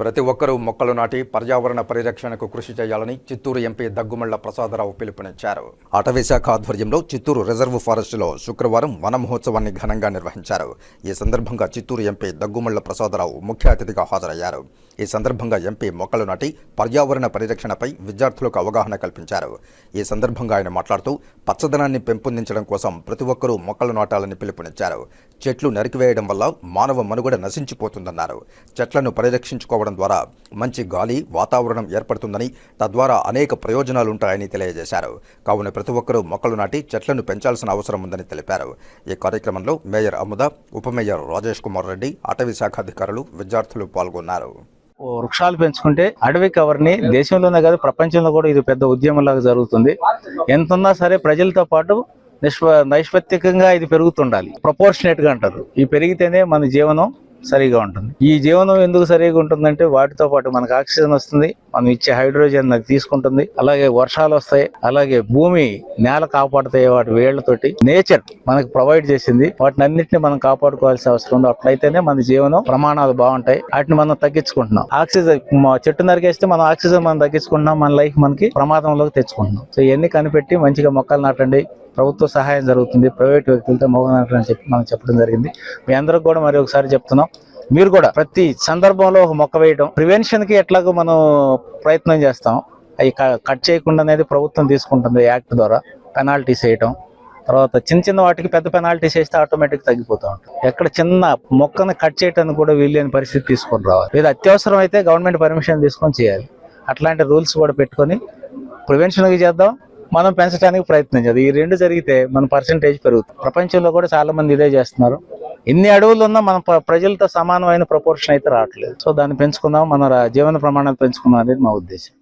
ప్రతి ఒక్కరూ మొక్కలు నాటి పర్యావరణ పరిరక్షణకు కృషి చేయాలని చిత్తూరు ఎంపీ దగ్గుమళ్ళ ప్రసాదరావు పిలుపునిచ్చారు. అటవీశాఖ ఆధ్వర్యంలో చిత్తూరు రిజర్వ్ ఫారెస్టులో శుక్రవారం వన మహోత్సవాన్ని ఘనంగా నిర్వహించారు. ఈ సందర్భంగా చిత్తూరు ఎంపీ దగ్గుమళ్ళ ప్రసాదరావు ముఖ్య అతిథిగా హాజరయ్యారు. ఈ సందర్భంగా ఎంపీ మొక్కలు నాటి పర్యావరణ పరిరక్షణపై విద్యార్థులకు అవగాహన కల్పించారు. ఈ సందర్భంగా ఆయన మాట్లాడుతూ పచ్చదనాన్ని పెంపొందించడం కోసం ప్రతి ఒక్కరూ మొక్కలు నాటాలని పిలుపునిచ్చారు. చెట్లు నరికివేయడం వల్ల మానవ మనుగడ నశించిపోతుందన్నారు. చెట్లను పరిరక్షించుకోవడం ద్వారా మంచి గాలి వాతావరణం ఏర్పడుతుందని తద్వారా అనేక ప్రయోజనాలుంటాయని తెలియజేశారు. కావున ప్రతి ఒక్కరూ మొక్కలు నాటి చెట్లను పెంచాల్సిన అవసరం ఉందని తెలిపారు. ఈ కార్యక్రమంలో మేయర్ అముద ఉప మేయర్ రాజేష్ కుమార్ రెడ్డి అటవీ శాఖ అధికారులు విద్యార్థులు పాల్గొన్నారు. వృక్షాలు పెంచుకుంటే అడవి కవర్ని దేశంలోనే కాదు ప్రపంచంలో కూడా ఇది పెద్ద ఉద్యమంలాగా జరుగుతుంది. ఎంత ఉన్నా సరే ప్రజలతో పాటు నిష్ప నైష్పత్తికంగా ఇది పెరుగుతుండాలి. ప్రపోర్షనేట్గా అంటారు. ఈ పెరిగితేనే మన జీవనం సరిగా ఉంటుంది. ఈ జీవనం ఎందుకు సరిగా ఉంటుందంటే వాటితో పాటు మనకు ఆక్సిజన్ వస్తుంది మనం ఇచ్చే హైడ్రోజన్ అది తీసుకుంటుంది అలాగే వర్షాలు వస్తాయి అలాగే భూమి నేల కాపాడుతాయి వాటి వేళ్ళతోటి నేచర్ మనకు ప్రొవైడ్ చేసింది. వాటిని అన్నింటినీ మనం కాపాడుకోవాల్సిన అవసరం ఉంది. అట్లయితేనే మన జీవనం ప్రమాణాలు బాగుంటాయి. వాటిని మనం తగ్గించుకుంటున్నాం. ఆక్సిజన్ చెట్టు నరికేస్తే మనం ఆక్సిజన్ మనం తగ్గించుకుంటున్నాం. మన లైఫ్ మనకి ప్రమాదంలోకి తెచ్చుకుంటున్నాం. సో ఇవన్నీ కనిపెట్టి మంచిగా మొక్కలు నాటండి. ప్రభుత్వ సహాయం జరుగుతుంది ప్రైవేట్ వ్యక్తులతో మొక్కలు చెప్పి మనం చెప్పడం జరిగింది. మీ అందరికి కూడా మరి ఒకసారి చెప్తున్నాం. మీరు కూడా ప్రతి సందర్భంలో ఒక మొక్క వేయడం ప్రివెన్షన్కి ఎట్లాగో మనం ప్రయత్నం చేస్తాం. అవి కట్ చేయకుండా అనేది ప్రభుత్వం తీసుకుంటుంది యాక్ట్ ద్వారా. పెనాల్టీస్ వేయటం తర్వాత చిన్న చిన్న వాటికి పెద్ద పెనాల్టీస్ వేస్తే ఆటోమేటిక్ తగ్గిపోతూ ఉంటుంది ఎక్కడ చిన్న మొక్కను కట్ చేయడానికి కూడా వీలేని పరిస్థితి తీసుకొని రావాలి. లేదా అత్యవసరం అయితే గవర్నమెంట్ పర్మిషన్ తీసుకొని చేయాలి. అట్లాంటి రూల్స్ కూడా పెట్టుకొని ప్రివెన్షన్కి చేద్దాం. మనం పెంచడానికి ప్రయత్నం చేద్దాం. ఈ రెండు జరిగితే మన పర్సంటేజ్ పెరుగుతుంది. ప్రపంచంలో కూడా చాలా మంది ఇదే చేస్తున్నారు. ఎన్ని అడవులు ఉన్నా మన ప్ర- ప్రజలతో సమానమైన ప్రపోర్షన్ అయితే రావట్లేదు. సో దాన్ని పెంచుకుందాం మన జీవన ప్రమాణాలు పెంచుకుందాం అనేది మా ఉద్దేశం.